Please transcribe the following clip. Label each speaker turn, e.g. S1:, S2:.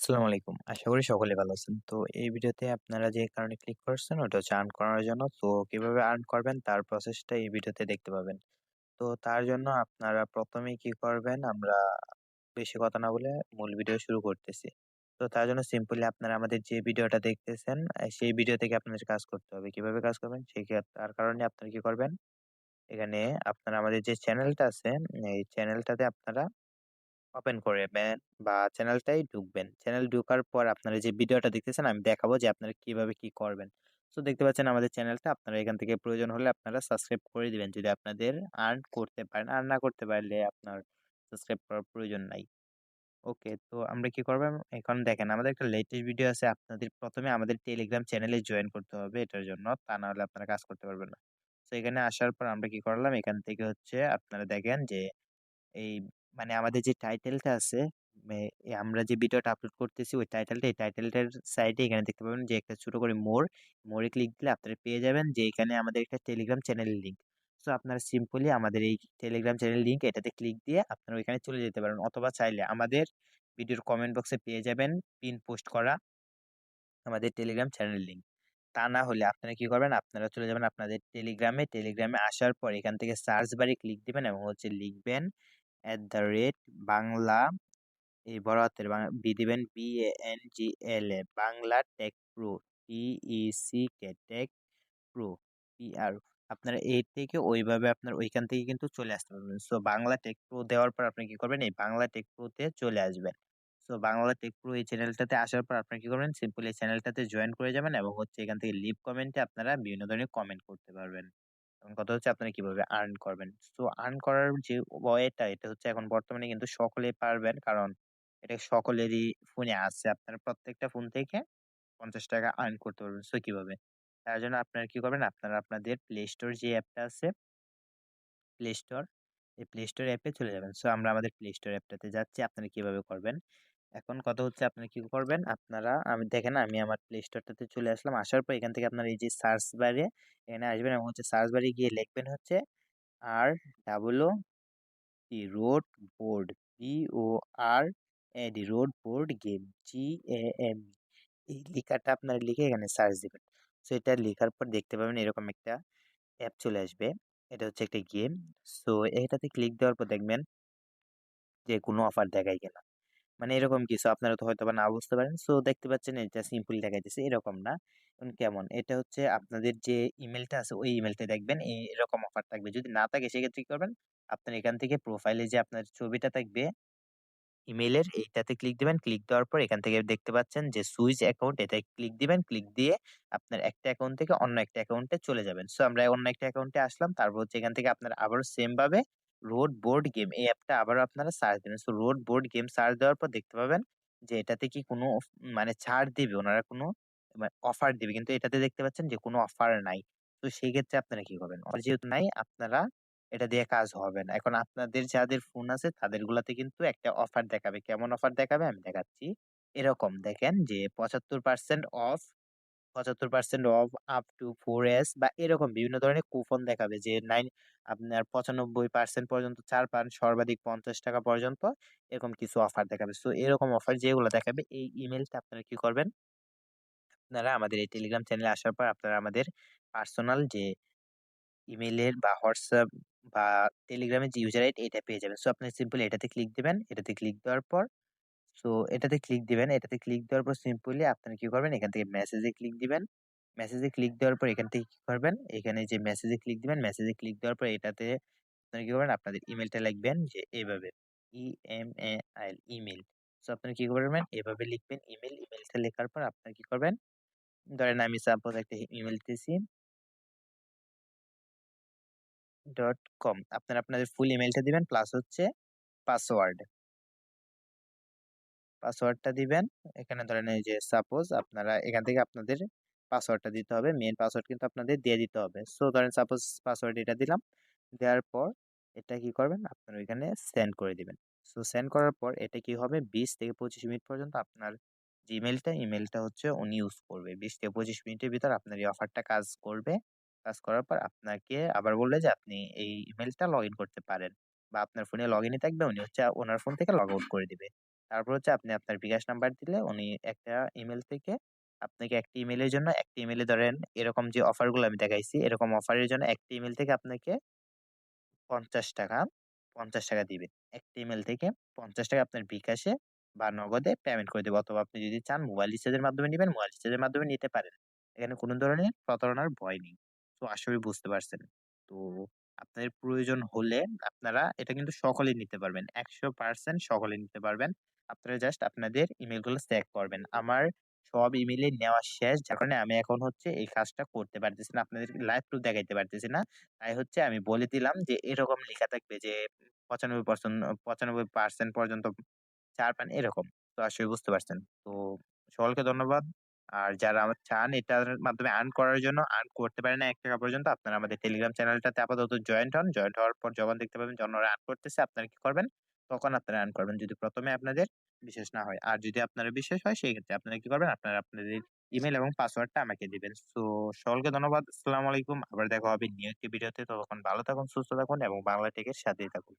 S1: আসসালামু আলাইকুম। আশা করি সকলে ভালো আছেন। তো এই ভিডিওতে আপনারা যে কারণে ক্লিক করছেন, ওটা হচ্ছে আর্ন করার জন্য। তো কীভাবে আর্ন করবেন, তার প্রসেসটা এই ভিডিওতে দেখতে পাবেন। তো তার জন্য আপনারা ১ম এই কি করবেন, আমরা বেশি কথা না বলে মূল ভিডিও শুরু করতেছি। তো তার জন্য সিম্পলি আপনারা আমাদের যে ভিডিওটা দেখতেছেন সেই ভিডিও থেকে আপনাদের কাজ করতে হবে। কীভাবে কাজ করবেন? সেক্ষে তার কারণে আপনারা কি করবেন? এখানে আপনারা আমাদের যে চ্যানেলটা আছে, এই চ্যানেলটাতে আপনারা ওপেন করবেন বা চ্যানেলটাই ঢুকবেন। চ্যানেল ঢোকার পর আপনারা যে ভিডিওটা দেখতেছেন, আমি দেখাবো যে আপনারা কীভাবে কি করবেন। সো, দেখতে পাচ্ছেন আমাদের চ্যানেলটা, আপনারা এখান থেকে প্রয়োজন হলে আপনারা সাবস্ক্রাইব করে দিবেন যদি আপনাদের আর্ন করতে পারেন। আর্ন না করতে পারলে আপনার সাবস্ক্রাইব করার প্রয়োজন নাই। ওকে, তো আমরা কি করবেন এখন দেখেন, আমাদের একটা লেটেস্ট ভিডিও আছে আপনাদের ১ম এ আমাদের টেলিগ্রাম চ্যানেলে জয়েন করতে হবে এটার জন্য। তা না হলে আপনারা কাজ করতে পারবেন না। তো এখানে আসার পর আমরা কি করলাম এখান থেকে হচ্ছে আপনারা দেখেন যে এই মানে আমাদের যে টাইটেলটা আছে আমরা যে ভিডিওটা আপলোড করতেছি ওই টাইটেলটা এই টাইটেলটার সাইডে এখানে দেখতে পাবেন যে একটা ছোটো করে মোর, মোরে ক্লিক দিলে আপনারা পেয়ে যাবেন যে এখানে আমাদের একটা টেলিগ্রাম চ্যানেলের লিঙ্ক। সো আপনারা সিম্পলি আমাদের এই টেলিগ্রাম চ্যানেল লিঙ্ক এটাতে ক্লিক দিয়ে আপনারা ওইখানে চলে যেতে পারেন অথবা চাইলে আমাদের ভিডিওর কমেন্ট বক্সে পেয়ে যাবেন পিন পোস্ট করা আমাদের টেলিগ্রাম চ্যানেল লিঙ্ক। তা না হলে আপনারা কি করবেন আপনারা চলে যাবেন আপনাদের টেলিগ্রামে, টেলিগ্রামে আসার পর এখান থেকে সার্চ বারে ক্লিক দিবেন এবং হচ্ছে লিখবেন বাংলা এই বড় হাতের বি দিবেন B A N G L A Bangla tech pro T E C K tech pro P R আপনারা এই থেকে ওইভাবে আপনার ওইখান থেকে কিন্তু চলে আসতে পারবেন। সো বাংলা টেক প্রো দেওয়ার পর আপনি কি করবেন এই বাংলা টেক প্রোতে চলে আসবেন। সো বাংলা টেক প্রো এই চ্যানেলটাতে আসার পর আপনারা কি করবেন সিম্পলি এই চ্যানেলটাতে জয়েন করে যাবেন এবং হচ্ছে এখান থেকে লিভ কমেন্টে আপনারা বিভিন্ন ধরনের কমেন্ট করতে পারবেন। এখন কথা হচ্ছে আপনারা কীভাবে আর্ন করবেন। সো আর্ন করার যে ওয়েটা এটা হচ্ছে এখন বর্তমানে কিন্তু সকলেই পারবেন কারণ এটা সকলেরই ফোনে আছে। আপনারা প্রত্যেকটা ফোন থেকে ৳৫০ আর্ন করতে পারবেন। সো কীভাবে? তার জন্য আপনারা কি করবেন আপনারা আপনাদের প্লে স্টোর যে অ্যাপটা আছে প্লে স্টোর, এই প্লে স্টোর অ্যাপে চলে যাবেন। সো আমরা আমাদের প্লে স্টোর অ্যাপটাতে যাচ্ছি। আপনারা কীভাবে করবেন? এখন কথা হচ্ছে আপনারা কি করবেন? আপনারা, আমি দেখেন আমি আমার প্লে স্টোরটাতে চলে আসলাম। আসার পর এখান থেকে আপনারা এই যে সার্চ বারে এখানে আসবেন এবং হচ্ছে সার্চ বারে গিয়ে লিখবেন হচ্ছে R double T road board O R D road board game G A M এই লেখাটা আপনারা লিখে এখানে সার্চ দিবেন। সো এটা লেখার পর দেখতে পাবেন এরকম একটা অ্যাপ চলে আসবে। এটা হচ্ছে একটা গেম। সো এটাতে ক্লিক দেওয়ার পর দেখবেন যে কোনো অফার দেখায় কিনা। মানে এরকম কিছু আপনারা তো হয়তোবা না বুঝতে পারেন। সো, দেখতে পাচ্ছেন এটা সিম্পল দেখাইতেছে, এরকম না। কেমন? এটা হচ্ছে আপনাদের যে ইমেলটা আছে, ওই ইমেলটা দেখবেন এরকম অফার থাকবে। যদি না থাকে, সেক্ষেত্রে কি করবেন? আপনার এখান থেকে প্রোফাইলে যে আপনার ছবিটা থাকবে ইমেলের এইটাতে ক্লিক দিবেন। ক্লিক দেওয়ার পর এখান থেকে দেখতে পাচ্ছেন যে সুইচ অ্যাকাউন্ট এটায় ক্লিক দিবেন। ক্লিক দিয়ে আপনার একটা অ্যাকাউন্ট থেকে অন্য একটা অ্যাকাউন্টে চলে যাবেন। সো, আমরা অন্য একটা অ্যাকাউন্টে আসলাম। তারপর হচ্ছে এখান থেকে আপনারা আবারও সেম ভাবে রোড বোর্ড গেম, এই অ্যাপটা আবারও আপনারা সার্চ দেবেন so road board game search দেওয়ার পর দেখতে পাবেন যে, এটাতে কি কোনো মানে ছাড় দিবে, ওনারা কোনো অফার দিবে। কিন্তু এটাতে দেখতে পাচ্ছেন যে, কোনো অফার নাই। তো সেই ক্ষেত্রে আপনারা কি করবেন? যেহেতু নাই, আপনারা এটা দিয়ে কাজ হবে না। এখন আপনাদের যাদের ফোন আছে, তাদেরগুলাতে কিন্তু একটা অফার দেখাবে। কেমন অফার দেখাবে আমি দেখাচ্ছি। এরকম দেখেন যে ৭৫% off ৭৫% off up to four S বা এরকম বিভিন্ন ধরনের কুপন দেখাবে যে নাইন আপনার ৯৫% পর্যন্ত চার পান, সর্বাধিক ৳৫০ পর্যন্ত এরকম কিছু অফার দেখাবে। সো এরকম অফার যেগুলো দেখাবে এই ইমেলটা আপনারা কি করবেন? আপনারা আমাদের এই টেলিগ্রাম চ্যানেলে আসার পর আপনারা আমাদের পার্সোনাল যে ইমেলের বা হোয়াটসঅ্যাপ বা টেলিগ্রামের যে ইউজার আইডি এটা পেয়ে যাবেন। সো আপনি সিম্পলি এটাতে ক্লিক দেবেন এটাতে ক্লিক দেওয়ার পর সো এটাতে ক্লিক দিবেন। এটাতে ক্লিক দেওয়ার পর সিম্পলি আপনারা কি করবেন? এখান থেকে মেসেজে ক্লিক দিবেন। মেসেজে ক্লিক দেওয়ার পর এখান থেকে কি করবেন? এখানে যে মেসেজে ক্লিক দিবেন, মেসেজে ক্লিক দেওয়ার পর এটাতে আপনারা কি করবেন? আপনাদের ইমেলটা লিখবেন যে এভাবে E M A I email so আপনারা কি করবেন? এভাবে লিখবেন ইমেল ইমেলটা লেখার পর আপনারা কি করবেন? ধরেন আমি সাপোজ একটা ইমেইল দিতেছি ডট কম আপনারা আপনাদের ফুল ইমেলটা দিবেন প্লাস হচ্ছে পাসওয়ার্ড। পাসওয়ার্ডটা দিবেন। এখানে ধরেন এই যে সাপোজ আপনারা এখান থেকে আপনাদের পাসওয়ার্ডটা দিতে হবে। মেন পাসওয়ার্ড কিন্তু আপনাদের দিয়ে দিতে হবে। সো ধরেন সাপোজ পাসওয়ার্ড এটা দিলাম। দেওয়ার পর এটা কি করবেন? আপনারা ওইখানে সেন্ড করে দিবেন। সো সেন্ড করার পর এটা কি হবে? ২০ থেকে ২৫ মিনিট পর্যন্ত আপনার যে ইমেইলটা, ইমেইলটা হচ্ছে উনি ইউজ করবে। ২০ থেকে ২৫ মিনিটের ভিতর আপনার এই অফারটা কাজ করবে। কাজ করার পর আপনাকে আবার বলবে যে আপনি এই ইমেইলটা লগইন করতে পারেন। বা আপনার ফোনে লগইনই থাকবে উনি হচ্ছে ওনার ফোন থেকে লগ আউট করে দিবে। তারপর হচ্ছে আপনি আপনার বিকাশ নাম্বার দিলে উনি একটা ইমেল থেকে আপনাকে একটা ইমেলের জন্য একটা ইমেইলে ধরেন এরকম যে অফারগুলো আমি দেখাইছি, এরকম অফারের জন্য একটা ইমেল থেকে আপনাকে ৳৫০, ৳৫০ দিবে। একটা ইমেল থেকে ৳৫০ আপনার বিকাশে বা নগদে পেমেন্ট করে দেবে অথবা আপনি যদি চান মোবাইল রিচার্জের মাধ্যমে নিবেন, মোবাইল রিচার্জের মাধ্যমে নিতে পারেন। এখানে কোনো ধরনের প্রতারণার ভয় নেই। তো করি বুঝতে পারছেন। তো আপনাদের প্রয়োজন হলে আপনারা এটা কিন্তু সকলেই নিতে পারবেন। ১০০% সকলে নিতে পারবেন। আপনারা জাস্ট আপনাদের ইমেইলগুলো চেক করবেন। আমার সব ইমেইলই নেওয়া শেষ। যার কারণে আমি এখন হচ্ছে এই কাজটা করতে পারতেছি না। আপনাদেরকে লাইভ প্রুফ দেখাইতে পারতেছি না। তাই হচ্ছে আমি বলে দিলাম যে, এরকম লেখা থাকবে যে ৯৫% ৯৫% পর্যন্ত ছাড় পান, এরকম। তো আসলে বুঝতে পারছেন। তো সকলকে ধন্যবাদ। আর যারা আমার চান এটার মাধ্যমে আর্ন করার জন্য আর্ন করতে পারেন না ৳১ পর্যন্ত, আপনারা আমাদের টেলিগ্রাম চ্যানেলটাতে আপাতত জয়েন্ট হন। জয়েন্ট হওয়ার পর যখন দেখতে পাবেন যে, অন্যরা আর্ন করতেছে, আপনারা কি করবেন? তখন আপনারা আর্ন করবেন। যদি প্রথমে আপনাদের বিশেষ না হয়। আর যদি আপনারা বিশেষ হয় সেই ক্ষেত্রে আপনারা কি করবেন? আপনারা আপনাদের ইমেল এবং পাসওয়ার্ডটা আমাকে দিবেন। সো সকলকে ধন্যবাদ। আসসালামু আলাইকুম। আবার দেখা হবে নিউ একটি ভিডিওতে। ততক্ষণ ভালো থাকুন, সুস্থ থাকুন এবং বাংলা টেকের সাথেই থাকুন।